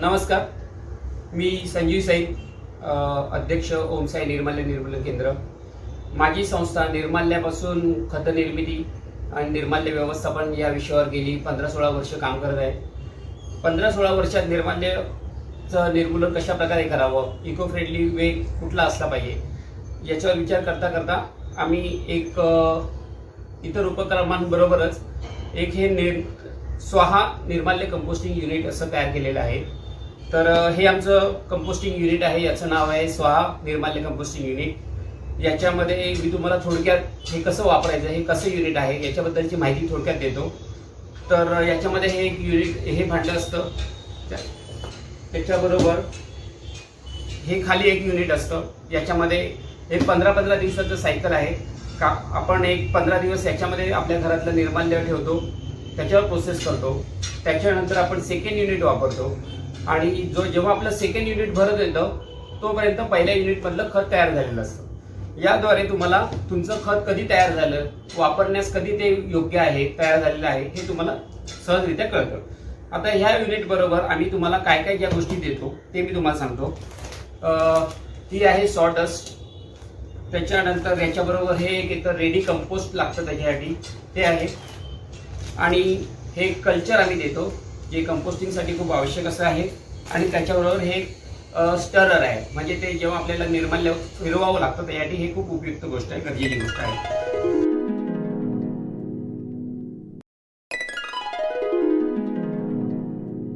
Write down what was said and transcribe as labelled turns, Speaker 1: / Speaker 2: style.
Speaker 1: नमस्कार. मी संजीव साईब अध्यक्ष ओमसाई निर्माल्य निर्मूलन केंद्र. माझी संस्था निर्माल्यापासून खतनिर्मिती आणि निर्माल्य व्यवस्थापन या विषयावर गेली पंधरा सोळा वर्ष काम करत आहे. पंधरा सोळा वर्षात निर्माल्याचं निर्मूलन कशा प्रकारे करावं? इको फ्रेंडली वे कुठला असला पाहिजे? याच्यावर विचार करता करता आम्ही एक इतर उपक्रमांबरोबरच एक हे निर स्वाहा निर्माल्य कंपोस्टिंग युनिट असं तयार केलेलं आहे. तर हे आमचं कंपोस्टिंग युनिट आहे याचं नाव आहे स्वाहा निर्माल्य कंपोस्टिंग युनिट याच्यामध्ये मी तुम्हाला थोडक्यात हे कसं वापरायचं हे कसं युनिट आहे याच्याबद्दलची माहिती थोडक्यात देतो. तर याच्यामध्ये हे एक युनिट हे भांडं असतं. त्याच्याबरोबर हे खाली एक युनिट असतं. याच्यामध्ये हे पंधरा पंधरा दिवसाचं सायकल आहे. का आपण एक पंधरा दिवस याच्यामध्ये आपल्या घरातलं निर्माल्य ठेवतो त्याच्यावर प्रोसेस करतो. त्याच्यानंतर आपण सेकंड युनिट वापरतो. आणि जो जेव्हा आपलं सेकंड युनिट भरत येतं तोपर्यंत पहिल्या युनिटमधलं खत तयार झालेलं असतं. याद्वारे तुम्हाला तुमचं खत कधी तयार झालं वापरण्यास कधी ते योग्य आहे तयार झालेलं आहे हे तुम्हाला सहजरित्या कळतं. आता ह्या युनिट बरोबर आम्ही तुम्हाला काय काय ज्या गोष्टी देतो ते मी तुम्हाला सांगतो. ती आहे सॉडस्ट त्याच्यानंतर याच्याबरोबर हे एक येतं रेडी कंपोस्ट लागतं त्याच्यासाठी. ते आहे. आणि हे कल्चर आम्ही देतो. जे कंपोस्टिंगसाठी खूप आवश्यक असं आहे. आणि त्याच्याबरोबर हे स्टरर आहे. म्हणजे ते जेव्हा आपल्याला निर्माल्य फिरवावं लागतं त्यासाठी हे खूप उपयुक्त गोष्ट आहे गरजेची गोष्ट आहे.